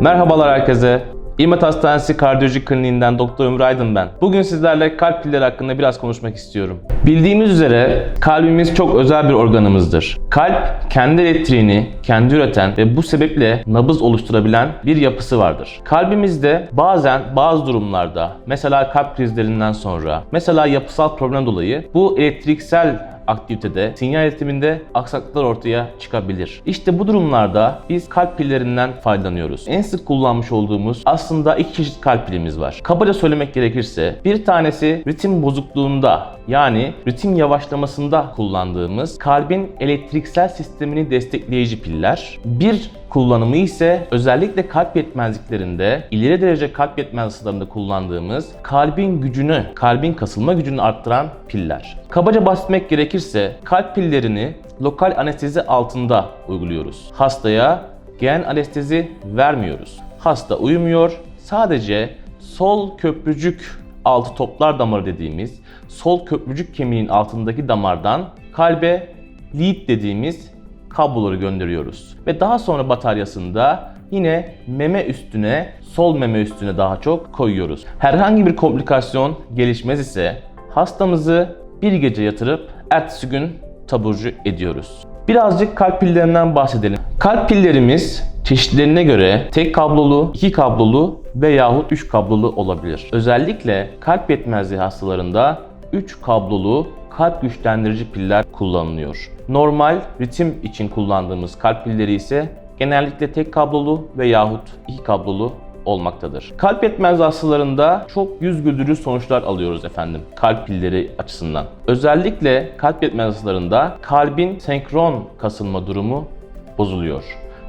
Merhabalar herkese. İmet Hastanesi Kardiyoloji Kliniğinden Doktor Ömür Aydın ben. Bugün sizlerle kalp pilleri hakkında biraz konuşmak istiyorum. Bildiğimiz üzere kalbimiz çok özel bir organımızdır. Kalp kendi elektriğini kendi üreten ve bu sebeple nabız oluşturabilen bir yapısı vardır. Kalbimizde bazen bazı durumlarda mesela kalp krizlerinden sonra mesela yapısal problem dolayı bu elektriksel aktivitede, sinyal iletiminde aksaklıklar ortaya çıkabilir. İşte bu durumlarda biz kalp pillerinden faydalanıyoruz. En sık kullanmış olduğumuz aslında iki çeşit kalp pilimiz var. Kabaca söylemek gerekirse bir tanesi ritim bozukluğunda yani ritim yavaşlamasında kullandığımız kalbin elektriksel sistemini destekleyici piller. Bir kullanımı ise özellikle kalp yetmezliklerinde, ileri derece kalp yetmez hastalarında kullandığımız kalbin gücünü, kalbin kasılma gücünü arttıran piller. Kabaca bahsetmek gerekirse kalp pillerini lokal anestezi altında uyguluyoruz. Hastaya gen anestezi vermiyoruz. Hasta uyumuyor, sadece sol köprücük altı toplar damarı dediğimiz sol köprücük kemiğinin altındaki damardan kalbe lead dediğimiz kabloları gönderiyoruz. Ve daha sonra bataryasında yine meme üstüne, sol meme üstüne daha çok koyuyoruz. Herhangi bir komplikasyon gelişmez ise hastamızı bir gece yatırıp ertesi gün taburcu ediyoruz. Birazcık kalp pillerinden bahsedelim. Kalp pillerimiz çeşitlerine göre tek kablolu, iki kablolu veyahut üç kablolu olabilir. Özellikle kalp yetmezliği hastalarında 3 kablolu kalp güçlendirici piller kullanılıyor. Normal ritim için kullandığımız kalp pilleri ise genellikle tek kablolu veyahut iki kablolu olmaktadır. Kalp yetmezliği hastalarında çok yüz güldürücü sonuçlar alıyoruz efendim kalp pilleri açısından. Özellikle kalp yetmezliği hastalarında kalbin senkron kasılma durumu bozuluyor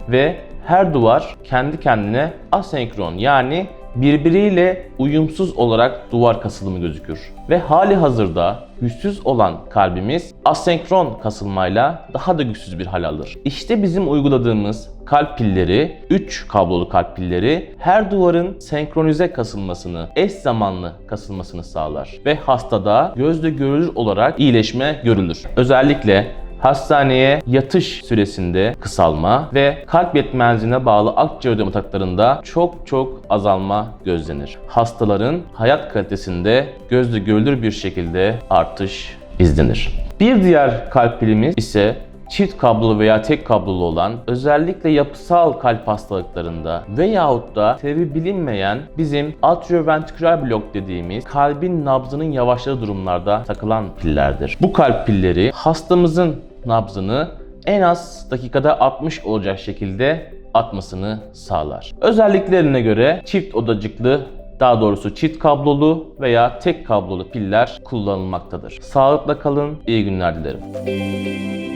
ve her duvar kendi kendine asenkron yani birbiriyle uyumsuz olarak duvar kasılımı gözükür. Ve hali hazırda güçsüz olan kalbimiz asenkron kasılmayla daha da güçsüz bir hal alır. İşte bizim uyguladığımız kalp pilleri, 3 kablolu kalp pilleri her duvarın senkronize kasılmasını, eş zamanlı kasılmasını sağlar. Ve hastada gözle görülür olarak iyileşme görülür. Özellikle hastaneye yatış süresinde kısalma ve kalp yetmezliğine bağlı akciğer ödem ataklarında çok çok azalma gözlenir. Hastaların hayat kalitesinde gözle görülür bir şekilde artış izlenir. Bir diğer kalp pilimiz ise çift kablolu veya tek kablolu olan özellikle yapısal kalp hastalıklarında veyahut da sebebi bilinmeyen bizim atrioventriküler blok dediğimiz kalbin nabzının yavaşladığı durumlarda takılan pillerdir. Bu kalp pilleri hastamızın nabzını en az dakikada 60 olacak şekilde atmasını sağlar. Özelliklerine göre çift odacıklı daha doğrusu çift kablolu veya tek kablolu piller kullanılmaktadır. Sağlıkla kalın, iyi günler dilerim.